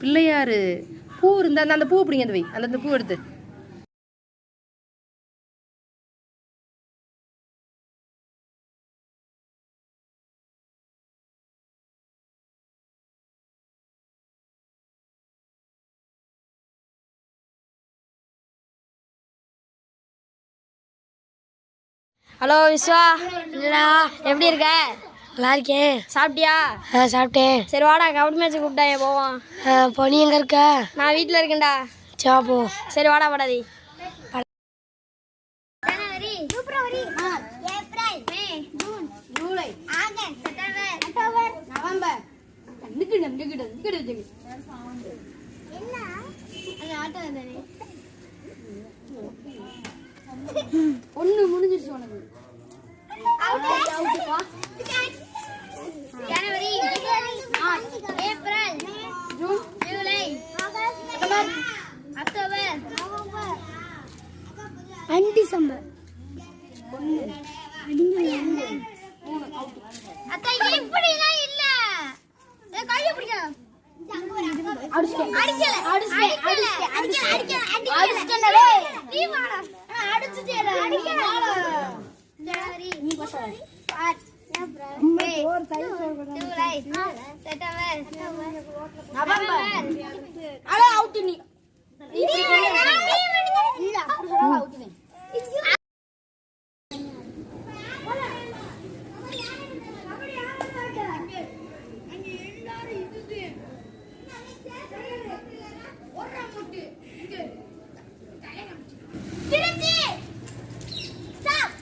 பிள்ளையாரு பூ இருந்தா அந்த- அந்த பூ பிடிங்க அந்த வை அந்த அந்த பூ எடுத்து. ஹலோ விஸ்வா. என்னடா எப்படி இருக்க? நல்லா இருக்கேன் சாப்பிட்டியா? ஆ சாப்பிட்டேன். சரி வாடா கபடி மேட்ச் கூப்பிட்டாங்க போவோம் இப்போ நீ எங்கே இருக்க? நான் வீட்டில் இருக்கேன்டா. சா போ. சரி வாடா நவம்பர். என்ன? அது ஆட்டோ தானே ஒண்ணு முடிஞ்சிருச்சு உனக்கு. January March April June July October. And December. January, March, April, May, July, September, November. இல்ல, அப்படி சொன்னா out நீ. திருச்சி ஸ்டாப்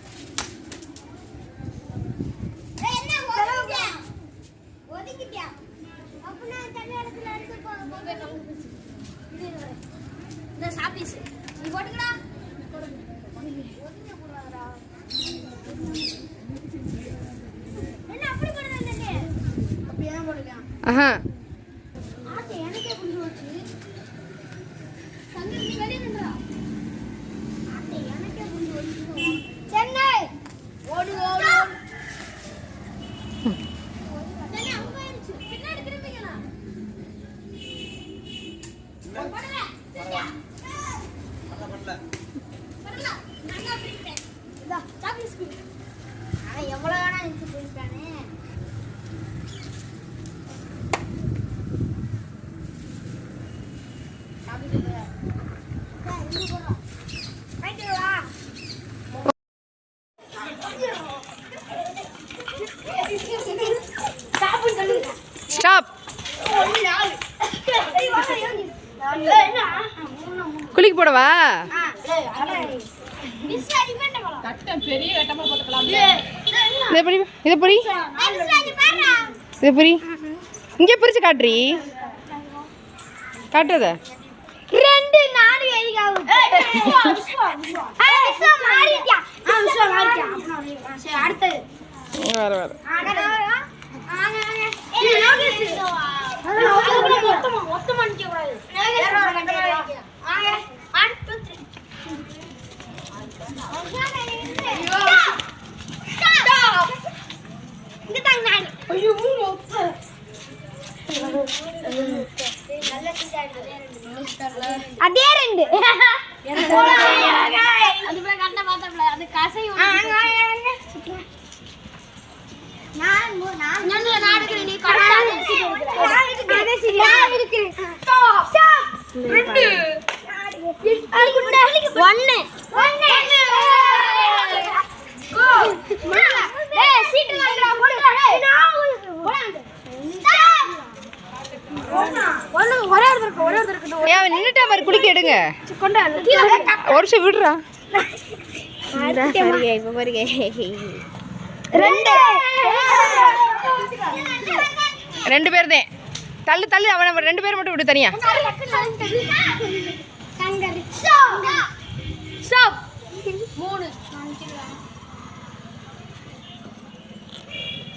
என்ன ஒதுங்கிட்டியா ஒதுங்கிட்டியா அப்படின்னா தண்ணி இடத்துல இருக்கு இந்த சாப்பீஸ் நீ போட்டுக்கடா என்ன அப்படி போடுறது அப்படியே தான் போடுவேன் ஆஹா. நின்றா. ஆட்டை எனக்கே புடிச்சு ஸ்டாப். குளிக்க போடவா? இதை இதை படி. இதை புரி இங்கே பிரிச்சு காட்டுறி. காட்டுறத ரெண்டு நாடு அடுத்தது. வேற வேற அதே ரெண்டு அது கசை ஒன்னு ஒரே ஒருத்தருக்கு அவன் நின்றுட்டா மாதிரி குளிக்க எடுங்க. ஒரு நிமிஷம் விடுறா. ரெண்டு. ரெண்டு பேர் தான் தள்ளு தள்ளு அவனை ரெண்டு பேர் மட்டும் விடு தனியா.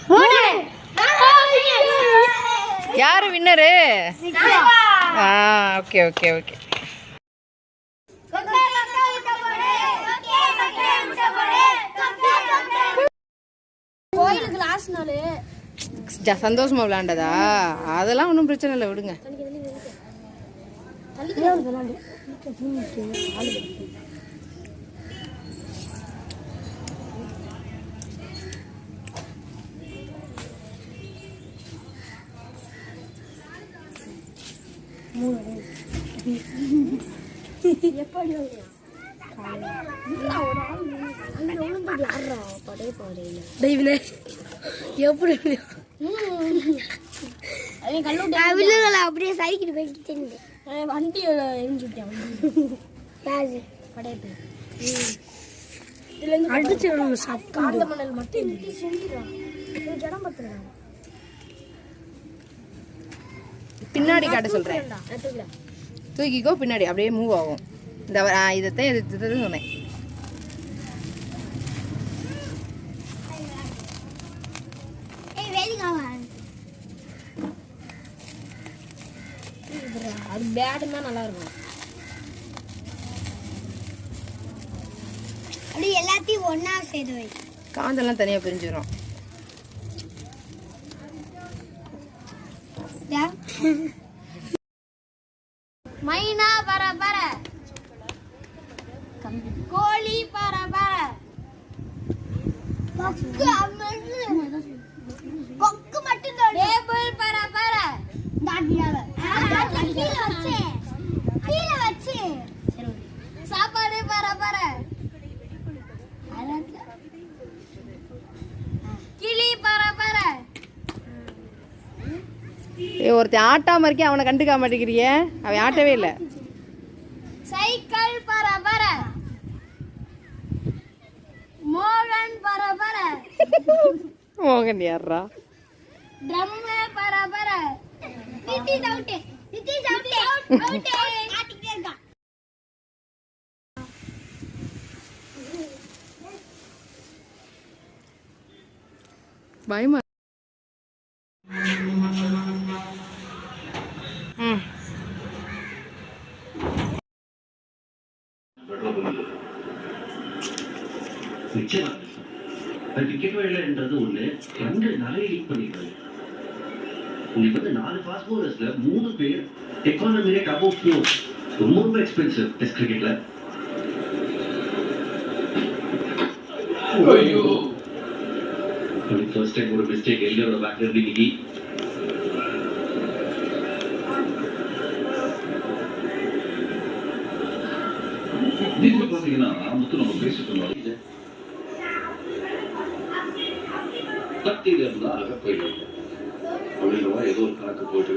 மூணு. யாரு வின்னரு ஆ ஓகே ஓகே ஓகே சந்தோஷமா விளையாண்டதா? அதெல்லாம் ஒன்றும் பிரச்சனை இல்லை விடுங்க. தெய்வனே எப்படி? வில்லுகளை அப்படியே எரிஞ்சுட்டேன் யாரு? அடிச்சு மணல் மட்டும் பின்னாடி காட்ட சொல்கிறேன் தூக்கிக்கோ பின்னாடி. அப்படியே மூவ் ஆகும். இந்த இதைத்தான் இது சொன்னேன். அது பேடுன்னா நல்லா இருக்கும் அப்படியே எல்லாத்தையும் ஒண்ணா சேர்த்து வை. காந்தெல்லாம் தனியாக பிரிஞ்சிடும். மைனா பர பர. கோழி பர பர கொக்கு அம்மன்னு. கொக்கு மட்டும் தான் டேபிள் பர பர தாண்டியால கீழே வச்சேன் கீழே வச்சேன் சாப்பாடு பர பர கிளி பர பர ஏ ஒருத்தன் ஆட்டாம இருக்கே அவனை கண்டுக்க மாட்டேங்கிறிய. அவன் ஆட்டவே இல்லை. சைக்கிள் பர பர. மோகன் பர பர. மோகன் யாரா ட்ரம் பர பர. Nitish out Nitish out out ஆட்டிட்டே இருக்கான் பயமா நிச்சயமா அது டிக்கெட் வேலைன்றது ஒண்ணு ரெண்டு நிறைய லீக் பண்ணிருக்காங்க உங்களுக்கு வந்து நாலு பாஸ்போர்ட்ஸ்ல மூணு பேர் எக்கானமி ரேட் அபோவ் ஃபோர் ரொம்ப ரொம்ப எக்ஸ்பென்சிவ் டெஸ்ட் கிரிக்கெட்ல ஃபர்ஸ்ட் டைம் ஒரு மிஸ்டேக் எல்லோரோட பேக்ல இருந்து இன்னைக்கு நீங்க பாத்தீங்கன்னா முத்து நம்ம பேசிட்டு இருந்தோம். கத்தியில இருந்தா அழகா போயிடும் அப்படின்ற மாதிரி ஏதோ ஒரு கணக்கு போயிட்டு